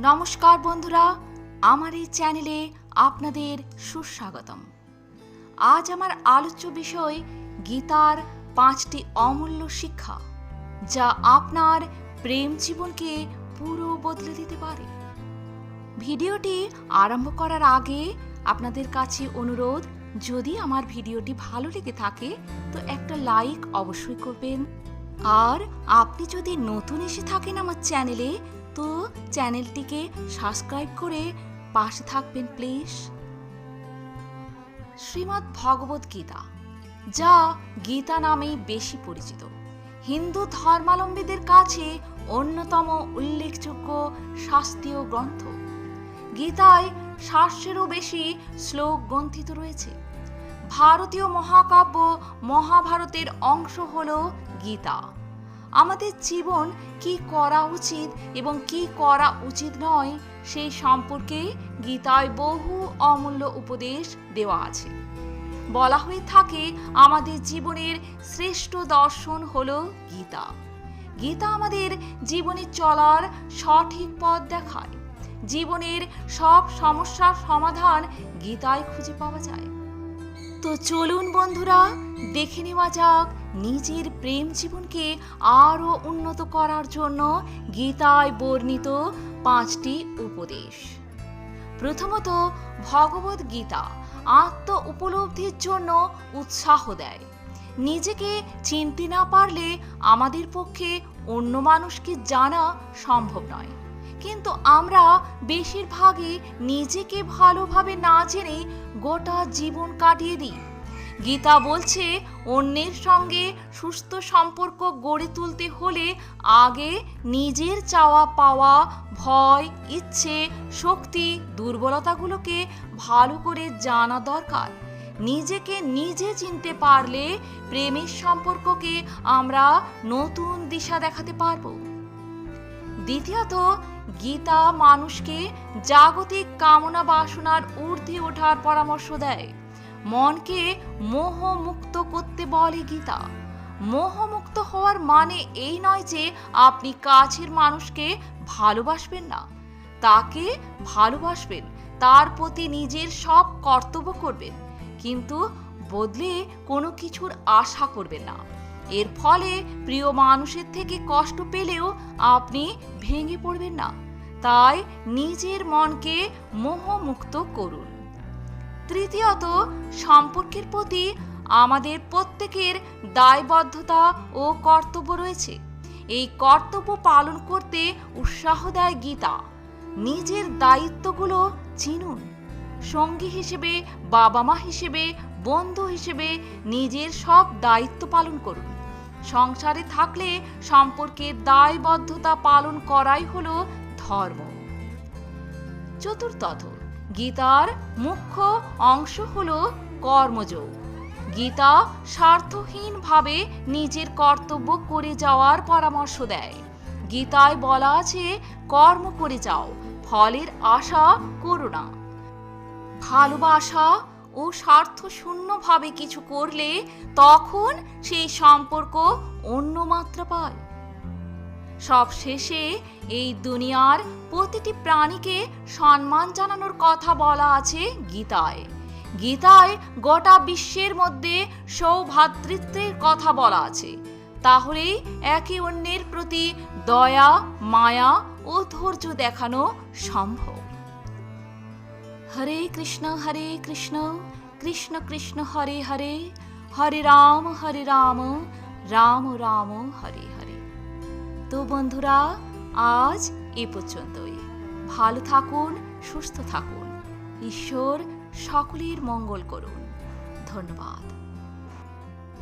নমস্কার বন্ধুরা, আমার এই চ্যানেলে আপনাদের সুস্বাগতম। আজ আমার আলোচ্য বিষয় গীতার পাঁচটি অমূল্য শিক্ষা, যা আপনার প্রেম জীবনকে পুরো বদলে দিতে পারে। ভিডিওটি আরম্ভ করার আগে আপনাদের কাছে অনুরোধ, যদি আমার ভিডিওটি ভালো লেগে থাকে, তো একটা লাইক অবশ্যই করবেন। আর আপনি যদি নতুন এসে থাকেন আমার চ্যানেলে তো চ্যানেলটিকে সাবস্ক্রাইব করে পাশে থাকবেন, প্লিজ। শ্রীমদ্ ভগবত গীতা, যা গীতা নামেই বেশি পরিচিত। হিন্দু ধর্মাবলম্বীদের কাছে অন্যতম উল্লেখযোগ্য শাস্ত্রীয় গ্রন্থ। গীতায় সাতশেরও বেশি শ্লোক গ্রন্থিত রয়েছে। ভারতীয় মহাকাব্য মহাভারতের অংশ হল গীতা। আমাদের জীবন কি করা উচিত এবং কি করা উচিত নয়, সেই সম্পর্কে গীতায় বহু অমূল্য উপদেশ দেওয়া আছে। বলা হয়ে থাকে, আমাদের জীবনের শ্রেষ্ঠ দর্শন হল গীতা। গীতা আমাদের জীবনে চলার সঠিক পথ দেখায়। জীবনের সব সমস্যার সমাধান গীতায় খুঁজে পাওয়া যায়। তো চলুন বন্ধুরা দেখে নেওয়া যাক নিজের প্রেম জীবনকে আরও উন্নত করার জন্য গীতায় বর্ণিত পাঁচটি উপদেশ। প্রথমত, ভগবত গীতা আত্ম উপলব্ধির জন্য উৎসাহ দেয়। নিজেকে চিনতে না পারলে আমাদের পক্ষে অন্য মানুষকে জানা সম্ভব নয়। কিন্তু আমরা বেশিরভাগই নিজেকে ভালোভাবে না জেনে গোটা জীবন কাটিয়ে দিই। গীতা বলছে, অন্যের সঙ্গে সুস্থ সম্পর্ক গড়ে তুলতে হলে আগে নিজের চাওয়া পাওয়া, ভয়, ইচ্ছে, শক্তি, দুর্বলতাগুলোকে ভালো করে জানা দরকার। নিজেকে নিজে চিনতে পারলে প্রেমের সম্পর্ককে আমরা নতুন দিশা দেখাতে পারব। দ্বিতীয়ত, গীতা মানুষকে জাগতিক কামনা বাসনার ঊর্ধ্বে ওঠার পরামর্শ দেয়। মনকে মোহমুক্ত করতে বলে গীতা। মোহমুক্ত হওয়ার মানে এই নয় যে আপনি কাছের মানুষকে ভালোবাসবেন না। তাকে ভালোবাসবেন, তার প্রতি নিজের সব কর্তব্য করবেন, কিন্তু বদলে কোনো কিছুর আশা করবেন না। এর ফলে প্রিয় মানুষের থেকে কষ্ট পেলেও আপনি ভেঙে পড়বেন না। তাই নিজের মনকে মোহমুক্ত করুন। তৃতীয়ত, সম্পর্কের প্রতি আমাদের প্রত্যেকের দায়বদ্ধতা ও কর্তব্য রয়েছে। এই কর্তব্য পালন করতে উৎসাহ দেয় গীতা। নিজের দায়িত্বগুলো চিনুন। সঙ্গী হিসেবে বাবা মা হিসেবে, বন্ধু হিসেবে নিজের সব দায়িত্ব পালন করুন। সংসারে থাকলে সম্পর্কের দায়বদ্ধতা পালন করাই হলো ধর্ম। চতুর্থত গীতার মুখ্য অংশ হল কর্মযোগ। গীতা স্বার্থহীনভাবে নিজের কর্তব্য করে যাওয়ার পরামর্শ দেয়। গীতায় বলা আছে, কর্ম করে যাও, ফলের আশা করো না। ভালোবাসা ও স্বার্থ শূন্যভাবে কিছু করলে তখন সেই সম্পর্ক অন্য মাত্রা পায়। সব শেষে এই দুনিয়ার প্রতিটি প্রাণীকে সম্মান জানানোর কথা বলা আছে গীতায়। গীতায় গোটা বিশ্বের মধ্যে সৌভাতৃত্বের কথা বলা আছে। তাহলে একে অন্যের প্রতি দয়া, মায়া ও ধৈর্য দেখানো সম্ভব। হরে কৃষ্ণ হরে কৃষ্ণ কৃষ্ণ কৃষ্ণ, হরে হরে হরে রাম হরে রাম রাম রাম, হরে হরে। তো বন্ধুরা আজ এ পর্যন্তই। ভালো থাকুন সুস্থ থাকুন। ঈশ্বর সকলের মঙ্গল করুন। ধন্যবাদ।